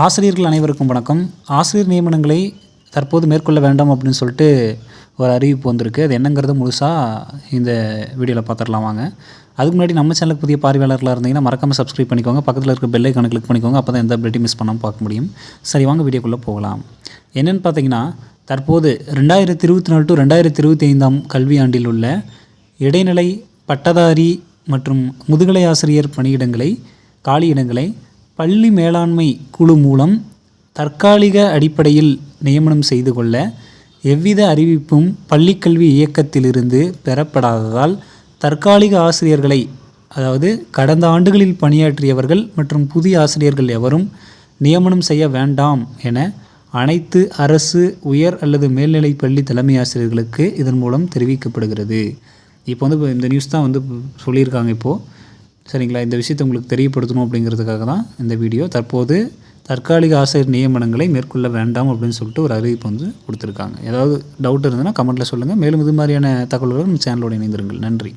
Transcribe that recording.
ஆசிரியர்கள் அனைவருக்கும் வணக்கம். ஆசிரியர் நியமனங்களை தற்போது மேற்கொள்ள வேண்டாம் அப்படின்னு சொல்லிட்டு ஒரு அறிவிப்பு வந்திருக்கு. அது என்னங்கிறது முழுசாக இந்த வீடியோவில் பார்த்துடலாம் வாங்க. அதுக்கு முன்னாடி நம்ம சேனலுக்கு புதிய பார்வையாளர்களாக இருந்தீங்கன்னா மறக்காமல் சப்ஸ்கிரைப் பண்ணிக்கோங்க. பக்கத்தில் இருக்க பெல் ஐக்கானை கிளிக் பண்ணிக்கோங்க. அப்போ தான் எந்த அப்டேட்டையும் மிஸ் பண்ணாமல் பார்க்க முடியும். சரி வாங்க வீடியோக்குள்ளே போகலாம். என்னென்னு பார்த்தீங்கன்னா தற்போது ரெண்டாயிரத்தி இருபத்தி நாலு டு ரெண்டாயிரத்தி இருபத்தி ஐந்தாம் கல்வியாண்டில் உள்ள இடைநிலை பட்டதாரி மற்றும் முதுகலை ஆசிரியர் பணியிடங்களை காலியிடங்களை பள்ளி மேலாண்மை குழு மூலம் தற்காலிக அடிப்படையில் நியமனம் செய்து கொள்ள எவ்வித அறிவிப்பும் பள்ளிக்கல்வி இயக்கத்திலிருந்து பெறப்படாததால் தற்காலிக ஆசிரியர்களை அதாவது கடந்த ஆண்டுகளில் பணியாற்றியவர்கள் மற்றும் புதிய ஆசிரியர்கள் எவரும் நியமனம் செய்ய வேண்டாம் என அனைத்து அரசு உயர் அல்லது மேல்நிலை பள்ளி தலைமை ஆசிரியர்களுக்கு இதன் மூலம் தெரிவிக்கப்படுகிறது. இப்போ வந்து இந்த நியூஸ் தான் வந்து சொல்லியிருக்காங்க இப்போது சரிங்களா? இந்த விஷயத்தை உங்களுக்கு தெரியப்படுத்தணும் அப்படிங்கிறதுக்காக தான் இந்த வீடியோ. தற்போது தற்காலிக ஆசிரியர் நியமனங்களை மேற்கொள்ள வேண்டாம் அப்படின்னு சொல்லிட்டு ஒரு அறிவிப்பு வந்து கொடுத்துருக்காங்க. ஏதாவது டவுட் இருந்ததுன்னா கமெண்ட்டில் சொல்லுங்கள் மேலும் இது மாதிரியான தகவல்கள் நம்ம சேனலோடு இணைந்திருங்கள். நன்றி.